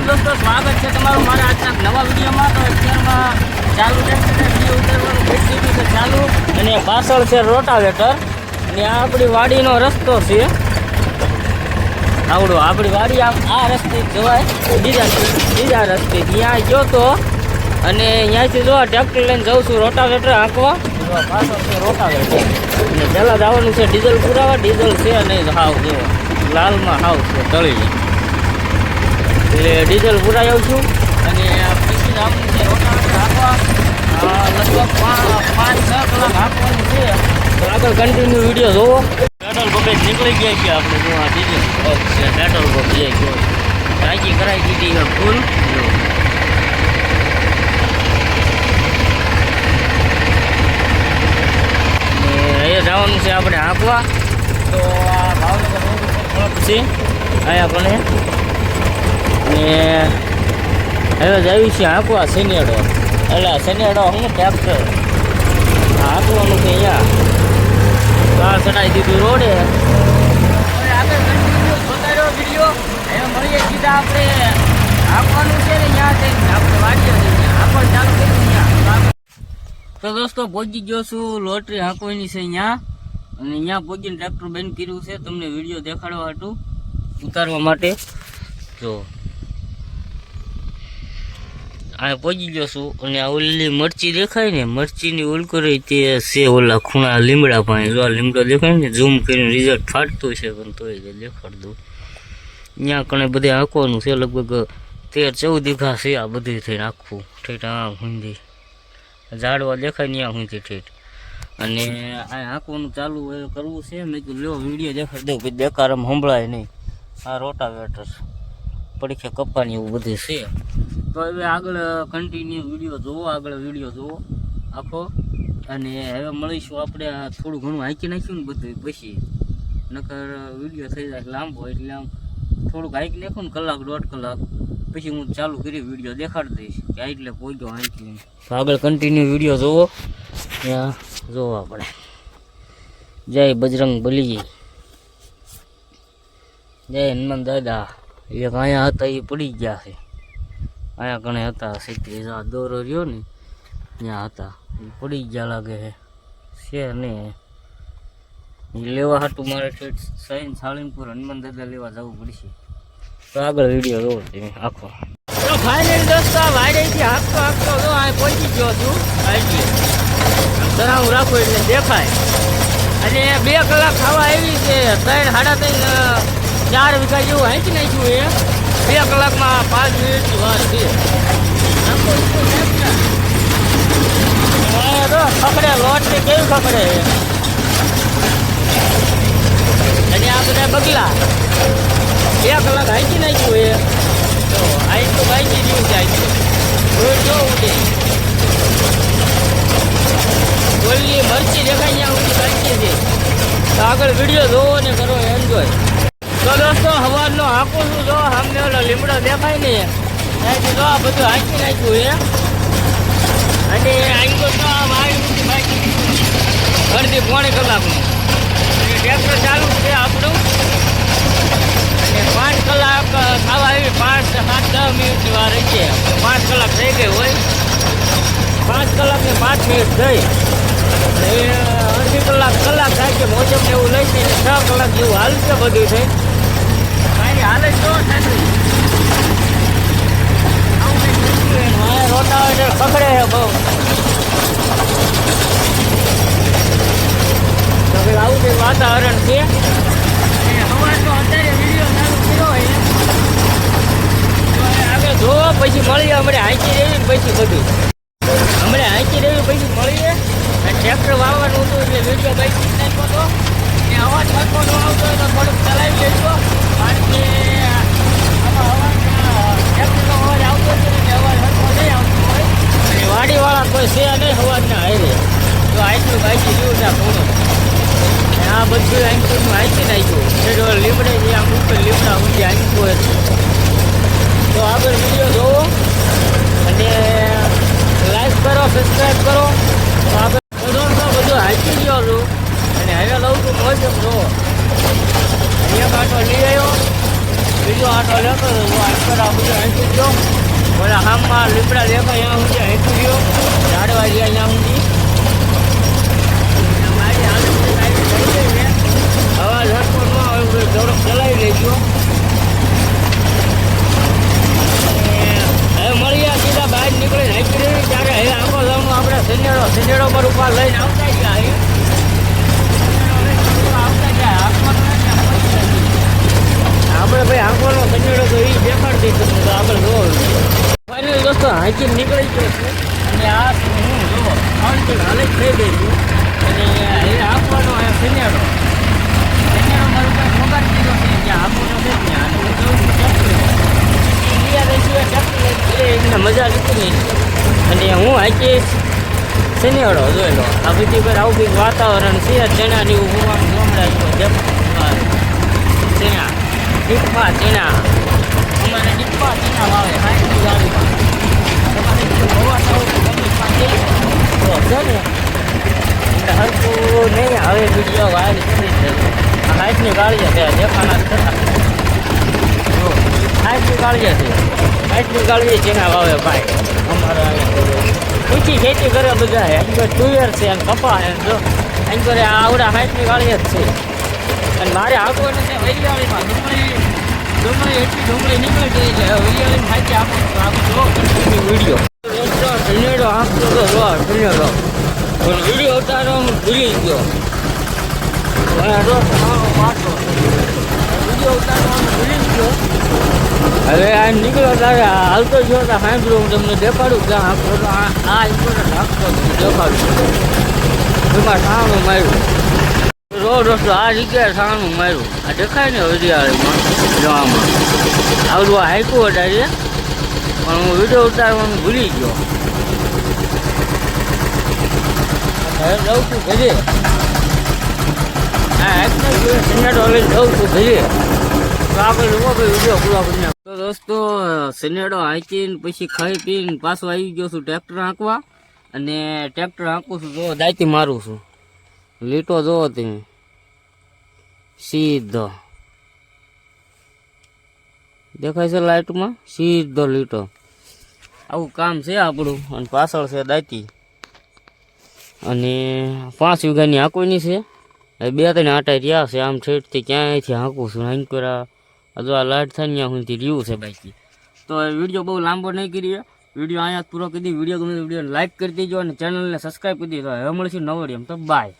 રામ દોસ્તો? સ્વાગત છે તમારું મારા આજના નવા વિડીયોમાં. તો અત્યારમાં ચાલુ વીડિયો ઉતારવાનું ગયું છે ચાલુ. અને પાછળ છે રોટાવેટર. અને આ આપણી વાડીનો રસ્તો છે. આવડો, આપણી વાડી આમ આ રસ્તે જવાય. બીજા બીજા રસ્તે ત્યાં ગયો તો. અને ત્યાંથી જોવા ટ્રેક્ટર લઈને જાઉં છું રોટાવેટર હાંકવા પાછળ છે રોટાવેટર. અને પહેલાં જવાનું છે ડીઝલ પુરાવા. ડીઝલ છે અને હાવ જો લાલમાં હાવ છે તળી એટલે ડીઝલ પુરાઈ છું. અને પછી રોટાવેટર લગભગ પાંચ, છ કલાક આંકવાનું છે. આગળ કન્ટિન્યુ વીડિયો જોવો. પેટ્રોલ પંપે નીકળી ગયા કે આપણે જો આ ડીઝલ છે પેટ્રોલ પંપ છે, જો. ટાંકી કરાવી દીધી ફૂલ. જવાનું છે આપણે હાંકવા. તો આ ભાવનગર રોડ ઉપર ક્લબ છે. અહીંયા પણ ને હવે જઈએ છીએ આંકવા શનિયાડો એટલે શનિયાડો હું ટ્રેક્ટર આંકવાનું કે અહીંયા? કાર ચડાવી દીધું રોડે? મળીએ સીધા આપણે. આંકવાનું છે ને ત્યાં જઈને આપણે વાડીએ જઈને ચાલુ કર્યું તો દોસ્તો પહોંચી ગયો છું. લોટરી હાંકવાની છે અહીંયા. અને અહીંયા પહોંચીને ટ્રેક્ટર બંધ કર્યું છે. તમને વીડિયો દેખાડવા હતું ઉતારવા માટે. જો. આ પહોંચી ગયો છું અને આ ઓલી મરચી દેખાય ને, મરચીની ઓલકરી તે છે ઓલા ખૂણા લીમડા પાસે. જો આ લીમડો દેખાય ને ઝૂમ કરીને રિઝલ્ટ ફાટતું છે પણ તોય દેખાડ દઉં અહીંયા કણે બધે આંકવાનું છે, લગભગ તેર ચૌદ વીઘા છે આ બધું થઈને આખું ઠેઠ આ સુધી ઝાડવા દેખાય ત્યાં સુધી ઠેઠ. અને આ આંકવાનું ચાલુ કરવું છે? મેં કીધું, લ્યો વીડિયો દેખાડી દઉં, પછી દેકારમાં સંભળાય નહીં. આ રોટાવેટર. પડીખે કપ્પાની એવું બધું છે. તો હવે આગળ કન્ટિન્યુ વીડિયો જોવો, આગળ વીડિયો જોવો આખો. અને હવે મળીશું આપણે થોડું ઘણું હાંકી નાખ્યું ને બધું પછી. નકર વીડિયો થઈ જાય લાંબો એટલે આમ થોડુંક હાંકી નાખું ને કલાક દોઢ કલાક. પછી હું ચાલુ કરી વીડિયો દેખાડી દઈશ કે આ એટલે પહોંચ્યો હાંકી આગળ કન્ટિન્યુ વીડિયો જોવો. ત્યાં જોવો આપણે. જય બજરંગ બલી. જય હનુમાન દાદા. એક અહીંયા હતા એ પડી ગયા છે. અહીંયા કણે હતા આ દોરો રહ્યો ને, ત્યાં હતા. એ પડી ગયા લાગે છે. છે ને. એ લેવા હાટું મારે ઠેઠ સૈન સાળીનપુર, હનુમાન દાદા લેવા જવું પડશે. તો આગળ વીડિયો જોવો તમે, આખો. ફાઇનલ દોસ્તો વાડેથી હાંકતો હાંકતો તો આ પહોંચી ગયો છું. હાજી તરાવું રાખું એટલે દેખાય. અને બે કલાક ખાવા આવી છે, ત્રણ, સાડા ત્રણ ચાર વીઘા જેવું હાંકી નાખ્યું એ. બે કલાકમાં પાંચ મિનિટની વાર છે. ખકડે લોટ ને કેવી ખકડે અને આ બધા બગલા. બે કલાક હાંચી નાખ્યું એ. તો આઈ તો બાઈકી જેવું જાય છે. રોજ જો ઉડે ઓલી મરચી દેખાય ત્યાં ઉડી બાઈકી છે. તો આગળ વીડિયો જોવો ને કરો એન્જોય તો દોસ્તો, હવારનો હાંકું છું, જો સામે ઓલો લીમડો દેખાય ને. ત્યાંથી જો આ બધું હાંકી નાખ્યું એ અને આંગો તો આ વાળી બાકી અડધી પોણી કલાકનું. અને ટ્રેક્ટર ચાલુ છે આપણું. અને પાંચ કલાક ખાવા આવી, પાંચ સાત, દસ વાર રહી છે પાંચ કલાક થઈ ગઈ હોય. પાંચ કલાક ને પાંચ મિનિટ થઈ. અડધી કલાક કલાક થાય કે મોજબ એવું લઈ છે છ કલાક જેવું હાલશે બધું થઈ. કાંઈ હાલે જ ઠંડી. આ રોટાવેટર પકડે છે બહુ. તો આવું વાતાવરણ છે? હવારનો અત્યારે વીડિયો ચાલુ કર્યો હોય આગળ જોવો. પછી મળીએ હમણાં હાંચી રહેવી પછી બધું. હમણાં હાંચી રહેવી પછી મળીએ. ટ્રેક્ટર વાવવાનું હતું એટલે વીડિયો બાઈક નાખ્યો હતો ને અવાજ સરખો આવતો હોય તો થોડુંક ચલાવી લેજો કારણ કે આમાં અવાજ ટ્રેક્ટરનો અવાજ આવતો છે એટલે અવાજ સરખો નહીં આવતો હોય અને વાડીવાળા કોઈ છે નહીં અવાજના હારે તો આટલું બાઈકી જેવું છે આ થોડું અને આ બધું આંકીનું આંકી નાખ્યું એટલે લીમડે જે આમ ઉપર લીમડા ઊંધી આંક્યું હોય તો આગળ વીડિયો જોવો અને લાઈક કરો સબસ્ક્રાઈબ કરો તો આગળ બધો બધું હાંકી ગયો છું અને હવે લઉં છું મોજ જો એક આટો લેતો હતો જો આટલો બધું હાંકી ગયો ઓલા હામમાં લીમડા દેખાય ત્યાં સુધી હાંકી ગયો ઝાડવા ગયા ત્યાં સુધી અને મારી હાલત તો કાંઈ થઈ ગઈ છે હવા ઝટકો ન આવે તો ઝડપ ચલાવી લેજો અને હવે મળીએ સીધા બહાર નીકળીને હાંકી રહી ત્યારે હવે આખો જવાનું આપણે સનેડો સનેડો પર ઉપર લઈને આવતા ગયા હવે આવતા ગયા હાથમાં તો નથી, આમ પડી જાય. આપણે ભાઈ આંખોનો સંજોડો તો એ દેખાડતી તમને તો આગળ જોવો ફાઇનલ દોસ્તો હાંકી નીકળી ગયો છું. અને આ હું જો ત્રણ રીતે હાલે જ થઈ ગઈ છું. અને એ આંખવાનો આ સંજાડો સંજાડો મારું કાંઈ પગાર દીધો છે જ્યાં આપવાનો છે ત્યાં હું ટ્રેક્ટર એમને મજા લીધી નહીં અને હું હાંકીશ શનિવાળો જોયેલો. આ બધી પર આવું કંઈક વાતાવરણ છે ચણા જેવું હોવાનું જેવું ચણા. ટીપા ચણા. અમારે ટીપા ચણા વાવે. હાઈ ગાડીમાં તમારે જો હવા થાવ તો ગમે પાસે તો છે ને એટલે હરકું નહીં હવે વીડિયો વાયર કરી છે. હાઈટની ગાળીએ છે દેખાના જો હાઈટની ગાડી છે હાઈટની ગાડી ચણા વાવે ભાઈ અમારા ઊંચી ખેતી કરે બધા એની પર તુવેર છે અને કપા એમ જો એની કરે આવડા હાઈટની ગાડી જ છે અને મારે આગળ છે વરિયાળીમાં ડુંગળી ડુંગળી એટલી ડુંગળી નીકળી ગઈ છે વરિયાળીમાં ખાઈ આપો આગળ જો વીડિયો. ઢીનેડો આંખતો તો જો ઢીનેડો પણ વીડિયો ઉતારવા હું ભૂલી ગયો હવે આ નીકળ્યો ત્યારે હાલતો જો તો સાંભળ્યું હું તમને દેખાડું કે આ ફોટો આ ઇમ્પોર્ટન્ટ આપતો દેખાડું એમાં સાણું માર્યું રોડ રસ્તો આ જગ્યાએ સાણું માર્યું આ દેખાય ને હરિયાળીમાં જવામાં આવડું હાઈકું વધારે પણ હું વીડિયો ઉતારવાનું ભૂલી ગયો હવે જાઉં છું ઘરે હા સિનેટો લઈને જઉં છું ઘરે તો આપણે લોકો ભાઈ વીડિયો પૂરા કરી તો દોસ્તો સિનેડો હાંકીને પછી ખાઈ પીને પાછો આવી ગયો છું ટ્રેક્ટર હાંકવા. અને ટ્રેક્ટર હાંકું છું જો દાયતી મારું છું. લીટો જોવો તમે. સીધો. દેખાય છે લાઇટમાં સીધો લીટો. આવું કામ છે આપણું. અને પાછળ છે દાયતી અને પાંચ વીઘાની હાંકવાની છે. બે ત્રણ આટા રહ્યા છે, આમ ઠેઠથી ક્યાંયથી હાંકું છું? હાંક કરા અથવા લાઈટ થાય ત્યાં સુધી રહ્યું છે બાકી. તો વીડિયો બહુ લાંબો નહીં કરીએ. વીડિયો અહીંયા પૂરો કરી દીધી વીડિયો ગમે વીડિયો લાઈક કરી દેજો અને ચેનલને સબસ્ક્રાઈબ કરી દેજો. હવે મળીશું નવો એમ તો બાય